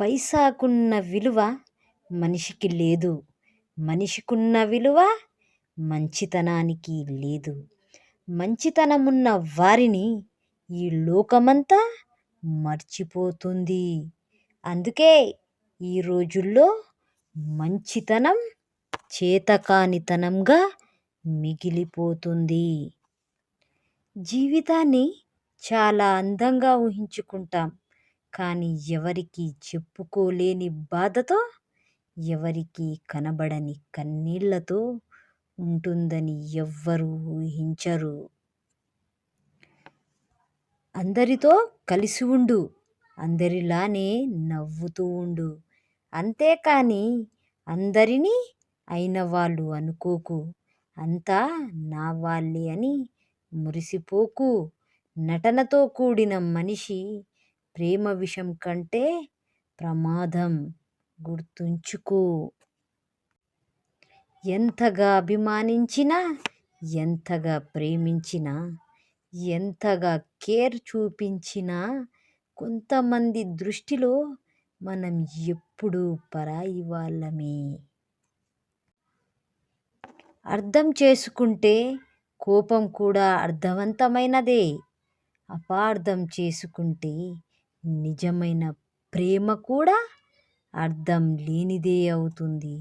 పైసాకున్న విలువ మనిషికి లేదు. మనిషికున్న విలువ మంచితనానికి లేదు. మంచితనమున్న వారిని ఈ లోకమంతా మర్చిపోతుంది. అందుకే ఈ రోజుల్లో మంచితనం చేతకానితనంగా మిగిలిపోతుంది. జీవితాన్ని చాలా అందంగా ఊహించుకుంటాం. కానీ ఎవరికీ చెప్పుకోలేని బాధతో ఎవరికీ కనబడని కన్నీళ్ళతో ఉంటుందని ఎవ్వరూ ఊహించరు. అందరితో కలిసి ఉండు అందరిలానే నవ్వుతూ ఉండు. అంతేకాని అందరినీ అయినవాళ్ళు అనుకోకు. అంతా నా వాళ్ళే అని మురిసిపోకు. నటనతో కూడిన మనిషి ప్రేమ విషం కంటే ప్రమాదం గుర్తుంచుకో. ఎంతగా అభిమానించినా ఎంతగా ప్రేమించినా ఎంతగా కేర్ చూపించినా కొంతమంది దృష్టిలో మనం ఎప్పుడూ పరాయి వాళ్ళమే. అర్థం చేసుకుంటే కోపం కూడా అర్థవంతమైనదే. అపార్థం చేసుకుంటే నిజమైన ప్రేమ కూడా అర్థం లేనిదే అవుతుంది.